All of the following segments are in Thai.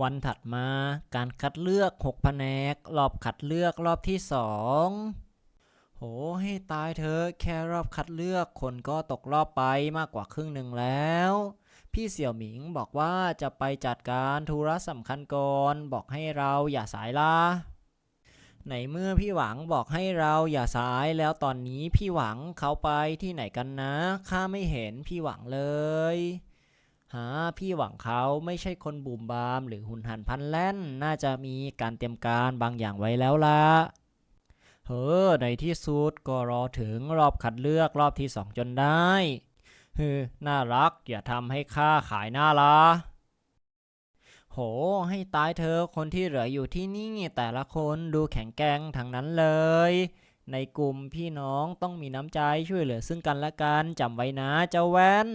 วันถัดมาการคัดเลือก6แผนก รอบคัดเลือกรอบที่สองโหให้ตายเธอะแค่รอบคัดเลือกคนก็ตกรอบไปมากกว่าครึ่งหนึ่งแล้ว พี่เสี่ยวหมิงบอกว่าจะไปจัดการธุระสำคัญก่อนบอกให้เราอย่าสายล่ะในเมื่อพี่หวังบอกให้เราอย่าสายแล้วตอนนี้พี่หวังเขาไปที่ไหนกันนะข้าไม่เห็นพี่หวังเลย หาพี่หวังเขาไม่ใช่คนบุ่มบาม หรือหุนหันพันแล่น น่าจะมีการเตรียมการบางอย่างไว้แล้วล่ะเฮ้อในที่สุดก็รอถึงรอบคัดเลือกรอบที่สองจนได้เฮ้อน่ารักอย่าทำให้ข้าขายหน้าละโห ให้ตายเธอะคนที่เหลืออยู่ที่นี่แต่ละคนดูแข็งแกร่งทั้งนั้นเลย ในกลุ่มพี่น้องต้องมีน้ำใจช่วยเหลือซึ่งกันและกันจำไว้นะเจ้าแว่น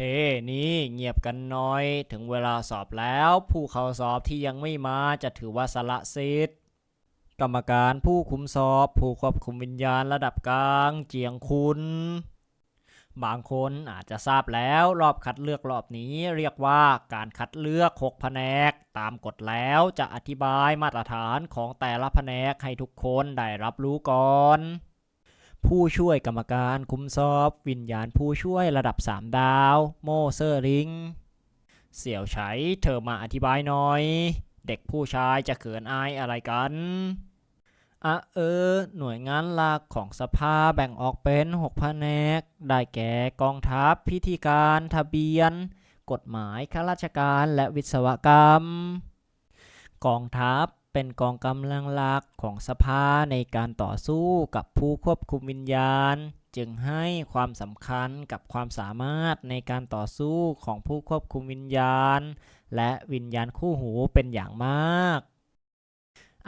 เฮ้นี่เงียบกันน่อย ถึงเวลาสอบแล้ว ผู้เข้าสอบที่ยังไม่มาจะถือว่าสละสิทธิ์ กรรมการผู้คุมสอบ ผู้ควบคุมวิญญาณระดับกลาง เจียงคุณ บางคนอาจจะทราบแล้วรอบคัดเลือกรอบนี้เรียกว่าการคัดเลือก6แผนก ตามกฎแล้วจะอธิบายมาตรฐานของแต่ละแผนกให้ทุกคนได้รับรู้ก่อน ผู้ช่วยกรรมการคุ้มสอบวิญญาณผู้ช่วยระดับ 3 ดาว โมเซอร์ริง เสี่ยวไฉเธอมาอธิบายหน่อย เด็กผู้ชายจะเขินอายอะไรกันอะเออ หน่วยงานหลักของสภาแบ่งออกเป็น6แผนก ได้แก่กองทัพพิธีการทะเบียน กฎหมายข้าราชการและวิศวกรรม กองทัพ เป็นกองกำลังหลักของสภาในการต่อสู้กับผู้ควบคุมวิญญาณ จึงให้ความสำคัญกับความสามารถในการต่อสู้ของผู้ควบคุมวิญญาณ และวิญญาณคู่หูเป็นอย่างมาก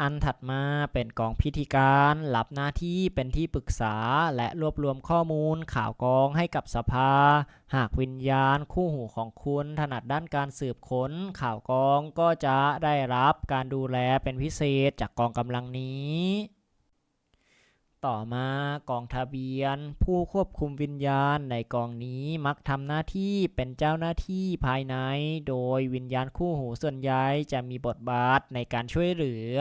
อันถัดมาเป็นกองพิธีการรับหน้าที่เป็นที่ปรึกษาและรวบรวมข้อมูลข่าวกองให้กับสภา หากวิญญาณคู่หูของคุณถนัดด้านการสืบค้น ข่าวกองก็จะได้รับการดูแลเป็นพิเศษจากกองกำลังนี้ ต่อมากองทะเบียน ผู้ควบคุมวิญญาณในกองนี้มักทำหน้าที่เป็นเจ้าหน้าที่ภายใน โดยวิญญาณคู่หูส่วนใหญ่จะมีบทบาทในการช่วยเหลือ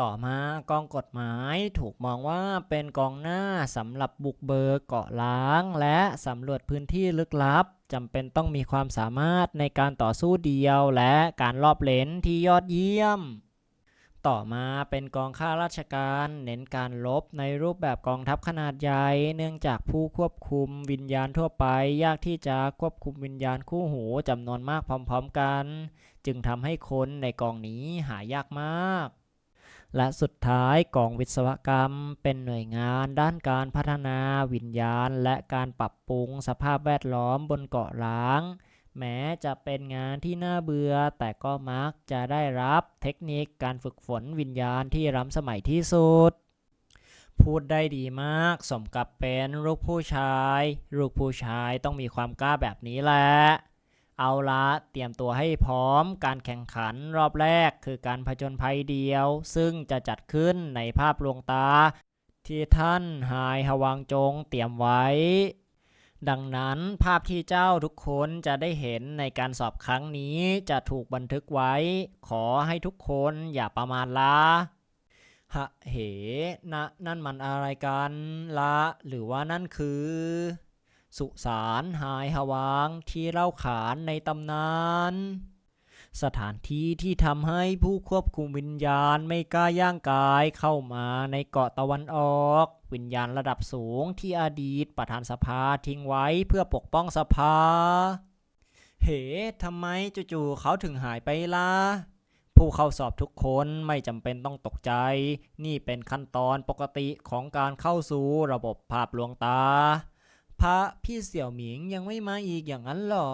ต่อมากองกฎหมายถูกมองว่าเป็นกองหน้าสำหรับบุกเบิกเกาะล้าง และสำรวจพื้นที่ลึกลับจำเป็นต้องมีความสามารถในการต่อสู้เดียวและการรอบเลนที่ยอดเยี่ยม ต่อมาเป็นกองข้าราชการ เน้นการลบในรูปแบบกองทัพขนาดใหญ่ เนื่องจากผู้ควบคุมวิญญาณทั่วไป ยากที่จะควบคุมวิญญาณคู่หูจำนวนมากพร้อมๆกัน จึงทำให้คนในกองนี้หายากมาก และสุดท้ายกองวิศวกรรม เป็นหน่วยงานด้านการพัฒนาวิญญาณ และการปรับปรุงสภาพแวดล้อมบนเกาะล้าง แม้จะเป็นงานที่น่าเบื่อแต่ก็มักจะได้รับเทคนิคการฝึกฝนวิญญาณที่ล้ำสมัยที่สุด พูดได้ดีมากสมกับเป็นลูกผู้ชาย ลูกผู้ชายต้องมีความกล้าแบบนี้แหละ เอาละเตรียมตัวให้พร้อมการแข่งขันรอบแรกคือการผจญภัยเดียว ซึ่งจะจัดขึ้นในภาพลวงตา ที่ท่านหายฮวังจงเตรียมไว้ ดังนั้นภาพที่เจ้าทุกคนจะได้เห็นในการสอบครั้งนี้จะถูกบันทึกไว้ ขอให้ทุกคนอย่าประมาทละฮะเหนะนั่นมันอะไรกันละหรือว่านั่นคือ สุสานหายฮวางที่เล่าขานในตำนาน สถานที่ที่ทำให้ผู้ควบคุมวิญญาณไม่กล้าย่างกายเข้ามาในเกาะตะวันออก วิญญาณระดับสูงที่อดีตประธานสภาทิ้งไว้เพื่อปกป้องสภา เฮ้ทำไมจู่ๆเขาถึงหายไปล่ะ ผู้เข้าสอบทุกคนไม่จำเป็นต้องตกใจ นี่เป็นขั้นตอนปกติของการเข้าสู่ระบบภาพลวงตา พระพี่เสี่ยวหมิงยังไม่มาอีกอย่างนั้นเหรอ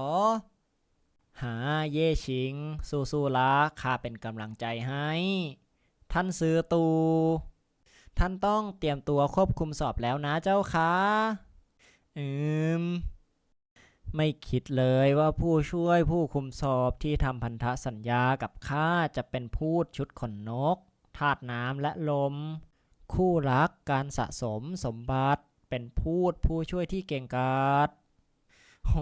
หาเย่ชิง สู้ๆละข้าเป็นกำลังใจให้ ท่านซื้อตู ท่านต้องเตรียมตัวควบคุมสอบแล้วนะเจ้าคะอืม ไม่คิดเลยว่าผู้ช่วยผู้คุมสอบที่ทำพันธสัญญากับข้าจะเป็นพูดชุดขนนกธาตุน้ำและลม คู่รักการสะสมสมบัติ เป็นพูดผู้ช่วยที่เก่งกาจโห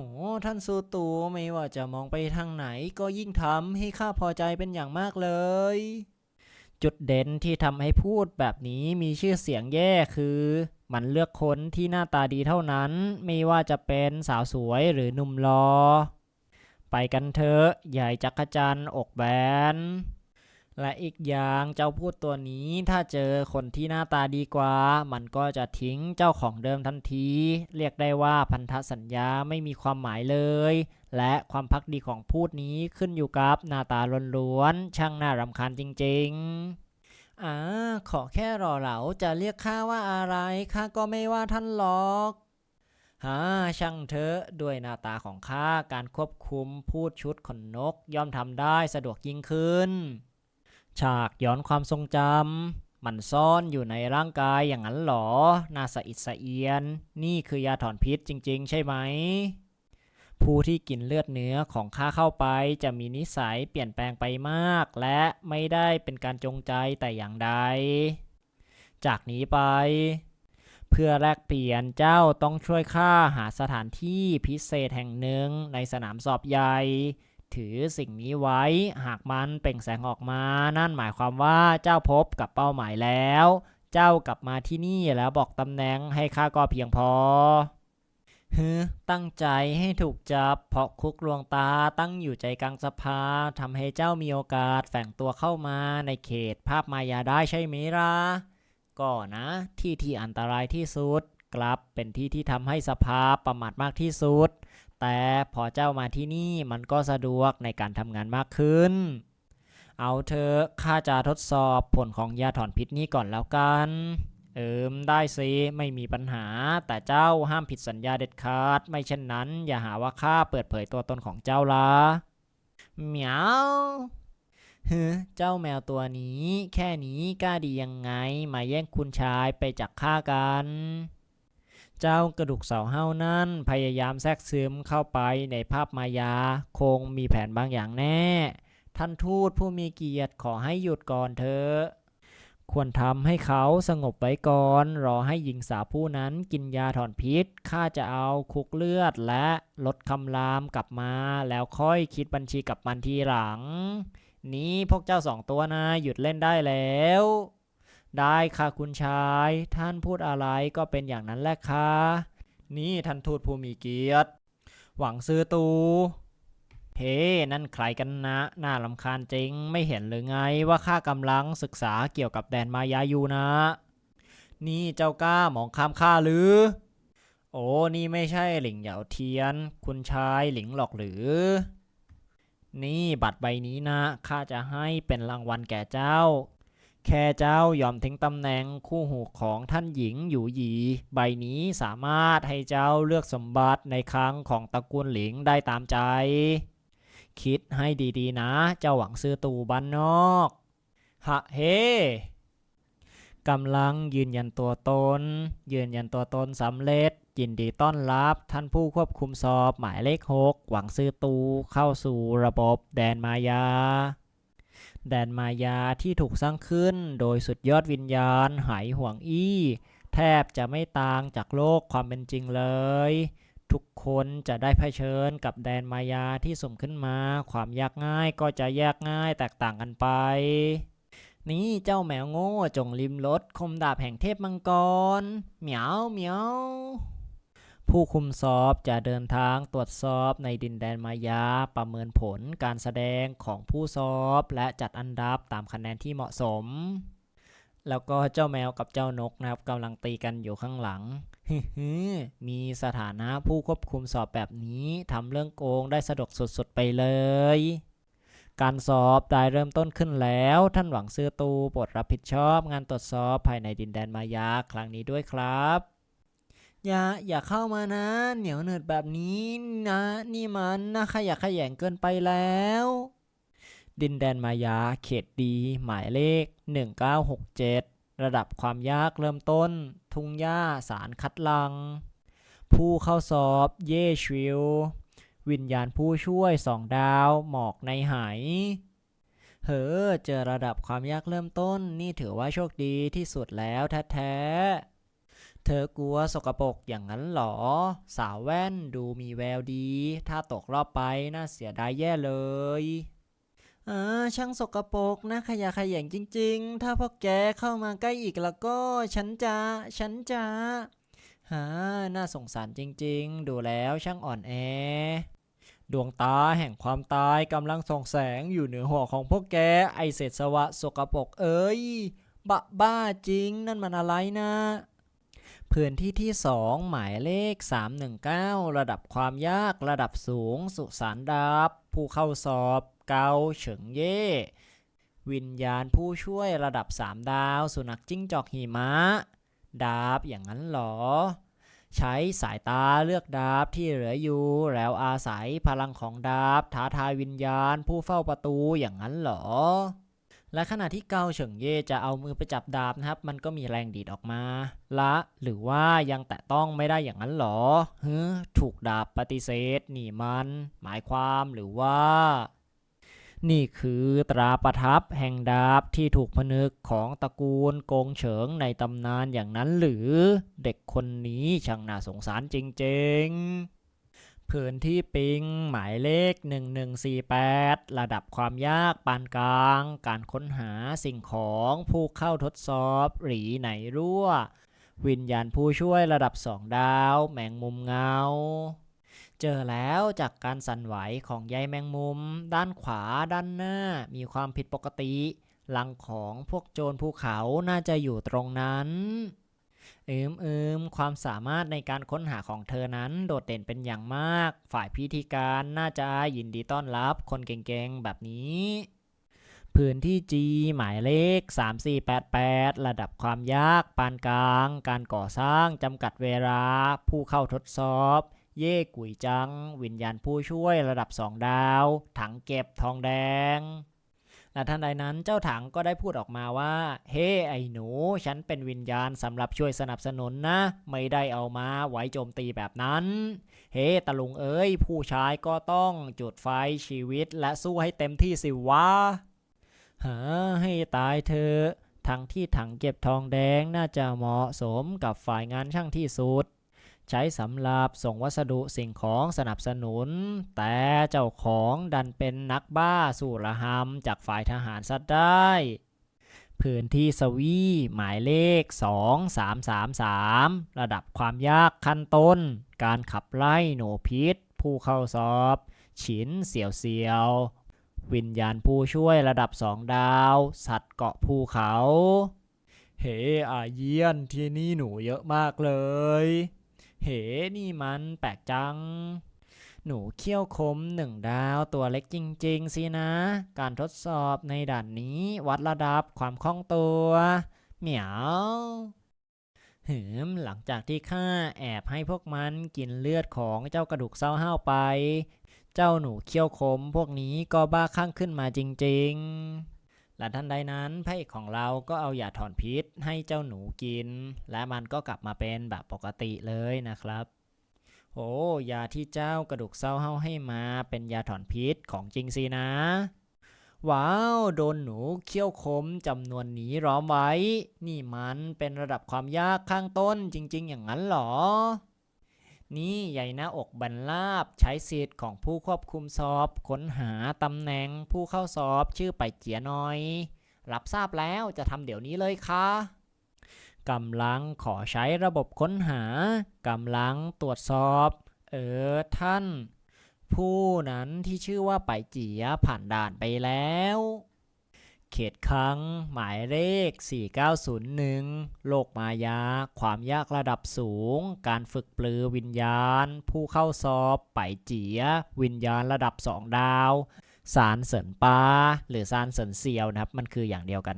ท่านสูตูไม่ว่าจะมองไปทางไหนก็ยิ่งทำให้ข้าพอใจเป็นอย่างมากเลย จุดเด่นที่ทำให้พูดแบบนี้มีชื่อเสียงแย่คือ มันเลือกคนที่หน้าตาดีเท่านั้น ไม่ว่าจะเป็นสาวสวยหรือหนุ่มรอ ไปกันเถอะใหญ่จักรจันอกแบน และอีกอย่างเจ้าพูดตัวนี้ถ้าเจอคนที่หน้าตาดีกว่า มันก็จะทิ้งเจ้าของเดิมทันที เรียกได้ว่าพันธสัญญาไม่มีความหมายเลย และความพักดีของพูดนี้ขึ้นอยู่กับหน้าตาล้วนๆช่างน่ารำคาญจริงๆอ่าขอแค่รอเหลาจะเรียกข้าว่าอะไรข้าก็ไม่ว่าท่านหรอกฮ่าช่างเถอะด้วยหน้าตาของข้าการควบคุมพูดชุดขนนกย่อมทำได้สะดวกยิ่งขึ้น ฉากย้อนความทรงจำมันซ่อนอยู่ในร่างกายอย่างนั้นหรอน่าสะอิดสะเอียน นี่คือยาถอนพิษจริง ๆ ใช่ไหม ผู้ที่กินเลือดเนื้อของข้าเข้าไป จะมีนิสัยเปลี่ยนแปลงไปมาก และไม่ได้เป็นการจงใจแต่อย่างใด จากนี้ไป เพื่อแลกเปลี่ยนเจ้าต้องช่วยข้าหาสถานที่พิเศษแห่งหนึ่งในสนามสอบใหญ่ ถือสิ่งนี้ไว้หากมันเปล่งแสงออกมา นั่นหมายความว่าเจ้าพบกับเป้าหมายแล้ว เจ้ากลับมาที่นี่แล้วบอกตำแหน่งให้ข้าก็เพียงพอ ฮึตั้งใจให้ถูกจับ เพราะคุกลวงตาตั้งอยู่ใจกลางสภาทำให้เจ้ามีโอกาสแฝงตัวเข้ามาในเขตภาพมายาได้ใช่ไหมล่ะก็นะ ที่ที่อันตรายที่สุด กลับเป็นที่ที่ทำให้สภาประมาทมากที่สุด แต่พอเจ้ามาที่นี่มันก็สะดวกในการทำงานมากขึ้น เอาเถอะข้าจะทดสอบผลของยาถอนพิษนี้ก่อนแล้วกัน เอิมได้สิไม่มีปัญหา แต่เจ้าห้ามผิดสัญญาเด็ดขาด ไม่เช่นนั้น อย่าหาว่าข้าเปิดเผยตัวตนของเจ้าละเหมียวฮึเจ้าแมวตัวนี้ แค่นี้กล้าดียังไง มาแย่งคุณชายไปจากข้ากัน เจ้ากระดูกเสาเห้านั่น พยายามแทรกซึมเข้าไปในภาพมายา คงมีแผนบางอย่างแน่ ท่านทูตผู้มีเกียรติขอให้หยุดก่อนเถอะ ควรทำให้เขาสงบไว้ก่อน รอให้หญิงสาวผู้นั้นกินยาถอนพิษ ข้าจะเอาคุกเลือดและลดคำรามกลับมา แล้วค่อยคิดบัญชีกับมันทีหลัง นี่พวกเจ้าสองตัวนะหยุดเล่นได้แล้ว ได้ค่ะคุณชาย ท่านพูดอะไรก็เป็นอย่างนั้นแหละค่ะ นี่ท่านทูตผู้มีเกียรติ หวังซื้อตู เฮ้ นั่นใครกันนะ น่าลำคาญจริง ไม่เห็นหรือไงว่าข้ากำลังศึกษาเกี่ยวกับแดนมายาอยู่นะ นี่เจ้ากล้ามองข้ามข้าหรือ โอ้ นี่ไม่ใช่หลิงเหยาเทียน คุณชายหลิงหรอกหรือ นี่บัตรใบนี้นะ ข้าจะให้เป็นรางวัลแก่เจ้า แค่เจ้ายอมทิ้งตำแหน่งคู่หูของท่านหญิงอยู่หยี ใบนี้สามารถให้เจ้าเลือกสมบัติในครั้งของตระกูลหลิงได้ตามใจ คิดให้ดีๆ นะ เจ้าหวังซื้อตูบ้านนอก ฮะเฮกำลังยืนยันตัวตน ยืนยันตัวตนสำเร็จ ยินดีต้อนรับท่านผู้ควบคุมสอบหมายเลขหกหวังซื้อตูเข้าสู่ระบบแดนมายา แดนมายาที่ถูกสร้างขึ้นโดยสุดยอดวิญญาณไหห่วงอี้ แทบจะไม่ต่างจากโลกความเป็นจริงเลย ทุกคนจะได้เผชิญกับแดนมายาที่สมขึ้นมา ความยากง่ายก็จะแยกง่ายแตกต่างกันไป นี่เจ้าแมวโง่จงริมรถคมดาบแห่งเทพมังกร เหมียวเหมียวผู้คุมสอบจะเดินทางตรวจสอบในดินแดนมายาประเมินผลการแสดงของผู้สอบ และจัดอันดับตามคะแนนที่เหมาะสม แล้วก็เจ้าแมวกับเจ้านกนะครับกำลังตีกันอยู่ข้างหลังฮึๆมีสถานะผู้ควบคุมสอบแบบนี้ทำเรื่องโกงได้สะดวกสุดๆไปเลย การสอบได้เริ่มต้นขึ้นแล้ว ท่านหวังซื้อตูโปรดรับผิดชอบงานตรวจสอบภายในดินแดนมายาครั้งนี้ด้วยครับ อย่าอย่าเข้ามานะ เหนียวเหนืดแบบนี้นะ นี่มันน่าขยะแขยงเกินไปแล้ว ดินแดนมายาเขตดี หมายเลข 1967 ระดับความยากเริ่มต้น ทุ่งหญ้าสารคัดลัง ผู้เข้าสอบเย่ชิววิญญาณผู้ช่วยสองดาว หมอกในหายเฮ้อเจอระดับความยากเริ่มต้น นี่ถือว่าโชคดีที่สุดแล้วแท้ๆ เธอกลัวสกปรกอย่างนั้นหรอ สาวแว่นดูมีแววดี ถ้าตกรอบไปน่าเสียดายแย่เลย ออช่างสกปรกนะขยะแขยงจริง ๆ ถ้าพวกแกเข้ามาใกล้อีกแล้วก็ ฉันจะฉันจะฮะน่าสงสารจริง ๆ ดูแล้วช่างอ่อนแอ ดวงตาแห่งความตายกำลังส่องแสงอยู่เหนือหัวของพวกแกไอเศษสวะสกปรกเอ้ยบะบ้าจริงนั่นมันอะไรนะพื้นที่ที่ 2 หมายเลข 319 ระดับความยากระดับสูง สุสานดาบผู้เข้าสอบ เกาเฉิงเย่วิญญาณผู้ช่วยระดับ 3 ดาว สุนัขจิ้งจอกหิมะ ดาบอย่างนั้นหรอ ใช้สายตาเลือกดาบที่เหลืออยู่ แล้วอาศัยพลังของดาบท้าทายวิญญาณผู้เฝ้าประตูอย่างนั้นหรอ และขณะที่เกาเฉิงเย่จะเอามือไปจับดาบนะครับ มันก็มีแรงดีดออกมา ละหรือว่ายังแตะต้องไม่ได้อย่างนั้นหรอฮ้ถูกดาบปฏิเสธนี่มัน หมายความหรือว่า นี่คือตราประทับแห่งดาบที่ถูกผนึกของตระกูลกงเฉิงในตำนานอย่างนั้นหรือเด็กคนนี้ช่างน่าสงสารจริงๆพื้นที่ปิงหมายเลข 1148 ระดับความยากปานกลาง การค้นหาสิ่งของผู้เข้าทดสอบหรีไหนรั่ว วิญญาณผู้ช่วยระดับ2ดาว แมงมุมเงา เจอแล้วจากการสั่นไหวของใยแมงมุม ด้านขวาด้านหน้ามีความผิดปกติลังของพวกโจรภูเขาน่าจะอยู่ตรงนั้นอืมอืมความสามารถในการค้นหาของเธอนั้นโดดเด่นเป็นอย่างมาก ฝ่ายพิธีการน่าจะยินดีต้อนรับคนเก่งๆแบบนี้ พื้นที่ G หมายเลข 3488 ระดับความยากปานกลาง การก่อสร้างจำกัดเวลา ผู้เข้าทดสอบ เย่กุยจัง วิญญาณผู้ช่วยระดับ2ดาว ถังเก็บทองแดงและทันใดนั้นเจ้าถังก็ได้พูดออกมาว่า เฮ้ไอ้หนู ฉันเป็นวิญญาณสำหรับช่วยสนับสนุนนะ ไม่ได้เอามาไว้โจมตีแบบนั้น เฮ้ตะลุงเอ้ย ผู้ชายก็ต้องจุดไฟชีวิตและสู้ให้เต็มที่สิวะหาให้ตายเธอะทั้งที่ถังเก็บทองแดงน่าจะเหมาะสมกับฝ่ายงานช่างที่สุด ใช้สำหรับส่งวัสดุสิ่งของสนับสนุน แต่เจ้าของดันเป็นนักบ้าสู่ระหำจากฝ่ายทหารซะได้พื้นที่สวีหมายเลข 2333 ระดับความยากขั้นต้น การขับไล่หนูพิษ ผู้เข้าสอบ ฉินเสียวเสียว วิญญาณผู้ช่วยระดับสองดาว สัตว์เกาะภูเขา เฮอาเยียนที่นี่หนูเยอะมากเลย เฮ้นี่มันแปลกจัง หนูเขี้ยวคมหนึ่งดาวตัวเล็กจริง ๆ สินะ การทดสอบในด่านนี้วัดระดับความคล่องตัว เหมียวหืมหลังจากที่ข้าแอบให้พวกมันกินเลือดของเจ้ากระดูกเศร้าห้าวไป เจ้าหนูเขี้ยวคมพวกนี้ก็บ้าคลั่งขึ้นมาจริง ๆ และทันใดนั้นพระเอกของเราก็เอายาถอนพิษให้เจ้าหนูกิน และมันก็กลับมาเป็นแบบปกติเลยนะครับโอ้ยาที่เจ้ากระดูกเศร้าเฮาให้มาเป็นยาถอนพิษของจริงสินะ ว้าว โดนหนูเขี้ยวคมจำนวนนี้ร้อมไว้ นี่มันเป็นระดับความยากข้างต้นจริง ๆ อย่างนั้นเหรอ นี่ใหญ่หน้าอกบรรลาบใช้สิทธิ์ของผู้ควบคุมสอบ ค้นหาตำแหน่งผู้เข้าสอบชื่อไปเจียน่อย รับทราบแล้วจะทำเดี๋ยวนี้เลยค่ะกำลังขอใช้ระบบค้นหากำลังตรวจสอบ เออท่าน ผู้นั้นที่ชื่อว่าไปเจียผ่านด่านไปแล้ว เขตครั้ง หมายเลข 4901 โลกมายา ความยากระดับสูง การฝึกปลือวิญญาณ ผู้เข้าสอบไปเจีย วิญญาณระดับ 2 ดาว สารเสรินปาหรือสารเสรินเซียวนะครับ มันคืออย่างเดียวกัน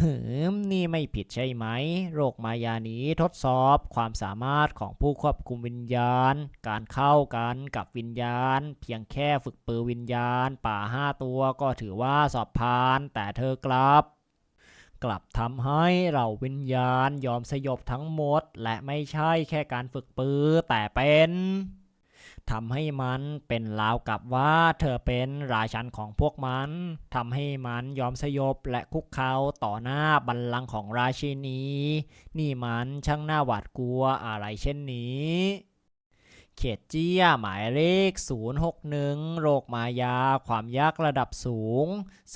หืมนี่ไม่ผิดใช่ไหม โรคมายานี้ทดสอบความสามารถของผู้ควบคุมวิญญาณ การเข้ากันกับวิญญาณ เพียงแค่ฝึกปือวิญญาณ ป่าห้าตัวก็ถือว่าสอบผ่าน แต่เธอกลับ กลับทำให้เราวิญญาณยอมสยบทั้งหมด และไม่ใช่แค่การฝึกปือแต่เป็น ทำให้มันเป็นราวกับว่าเธอเป็นราชันของพวกมันทำให้มันยอมสยบและคุกเข่าต่อหน้าบัลลังก์ของราชินี นี่มันช่างน่าหวาดกลัวอะไรเช่นนี้เขตเจียหมายเลข 061 โรคมายา ความยากระดับสูง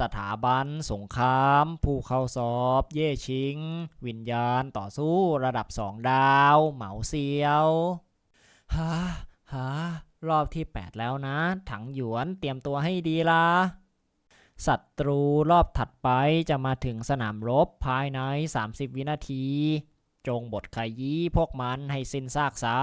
สถาบัน สงคราม ผู้เข้าสอบ เย่ชิง วิญญาณต่อสู้ระดับสองดาว เหมาเซียวฮ่า ฮ่ารอบที่ 8 แล้วนะ ถังหยวนเตรียมตัวให้ดีละศัตรูรอบถัดไปจะมาถึงสนามรบภายใน 30 วินาที จงบทขยี้พวกมันให้สิ้นซากซะ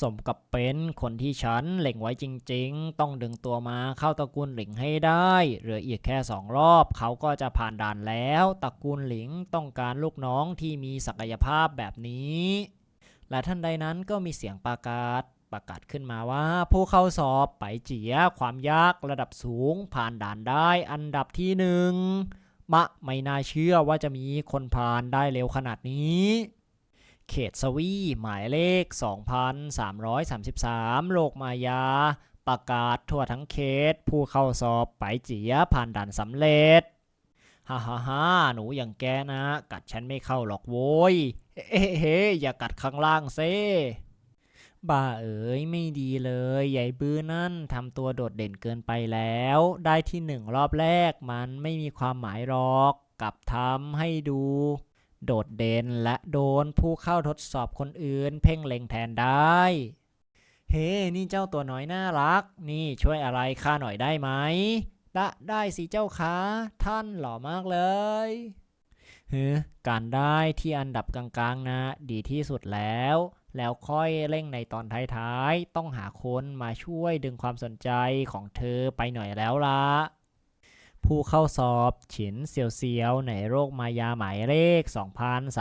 สมกับเป็นคนที่ฉันเล็งไว้จริงๆ ต้องดึงตัวมาเข้าตระกูลหลิงให้ได้เหลืออีกแค่สองรอบ เขาก็จะผ่านด่านแล้วตระกูลหลิงต้องการลูกน้องที่มีศักยภาพแบบนี้ และทันใดนั้นก็มีเสียงประกาศ ประกาศขึ้นมาว่า ผู้เข้าสอบไปเจีย ความยากระดับสูง ผ่านด่านได้อันดับที่หนึ่งมะไม่น่าเชื่อว่าจะมีคนผ่านได้เร็วขนาดนี้ เขตสวีหมายเลข 2,333 โลกมายา ประกาศทั่วทั้งเขต ผู้เข้าสอบไปเจียผ่านด่านสำเร็จฮ่าฮ่าฮ่าหนูอย่างแกนะ กัดฉันไม่เข้าหรอกโว้ย เฮ้เฮ้อย่ากัดข้างล่างเซ่ บ้าเอ๋ยไม่ดีเลยใหญ่บื้อนั่นทำตัวโดดเด่นเกินไปแล้ว ได้ที่หนึ่งรอบแรกมันไม่มีความหมายหรอกกลับทำให้ดู โดดเด่นและโดนผู้เข้าทดสอบคนอื่น เพ่งเล็งแทนได้ เฮ้นี่เจ้าตัวน้อยน่ารัก นี่ช่วยอะไรข้าหน่อยได้ไหมได้ได้สิเจ้าคะท่านหล่อมากเลยเฮ้การได้ที่อันดับกลางๆนะ ดีที่สุดแล้ว แล้วค่อยเร่งในตอนท้ายๆ ต้องหาคนมาช่วยดึงความสนใจของเธอไปหน่อยแล้วล่ะผู้เข้าสอบฉินเซียวเซียวในโรคมายาหมายเลข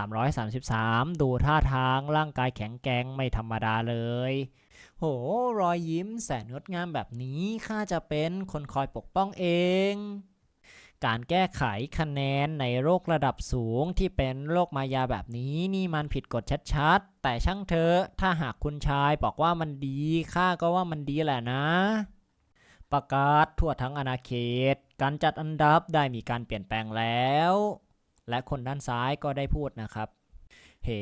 2333 ดูท่าทางร่างกายแข็งแกร่งไม่ธรรมดาเลย โห รอยยิ้มแสนงดงามแบบนี้ข้าจะเป็นคนคอยปกป้องเอง การแก้ไขคะแนนในโรคระดับสูงที่เป็นโรคมายาแบบนี้นี่มันผิดกฎชัดๆ แต่ช่างเถอะถ้าหากคุณชายบอกว่ามันดีข้าก็ว่ามันดีแหละนะ ประกาศทั่วทั้งอาณาเขต การจัดอันดับได้มีการเปลี่ยนแปลงแล้ว และคนด้านซ้ายก็ได้พูดนะครับเฮ้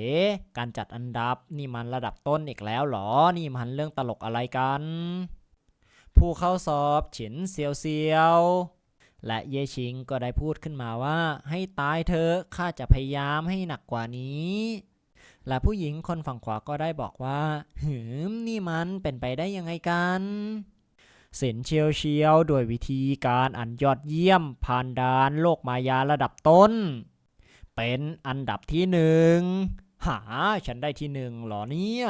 การจัดอันดับนี่มันระดับต้นอีกแล้วหรอ นี่มันเรื่องตลกอะไรกัน ผู้เข้าสอบฉินเซียวเซียว และเยชิงก็ได้พูดขึ้นมาว่า ให้ตายเธอะข้าจะพยายามให้หนักกว่านี้ และผู้หญิงคนฝั่งขวาก็ได้บอกว่า หืม นี่มันเป็นไปได้ยังไงกันเสินเชียวเชียวโดวยวิธีการอันยอดเยี่ยม ผ่านดานโลกมายาระดับต้น เป็นอันดับที่หนึ่งหา ฉันได้ที่หนึ่งหรอเนี่ย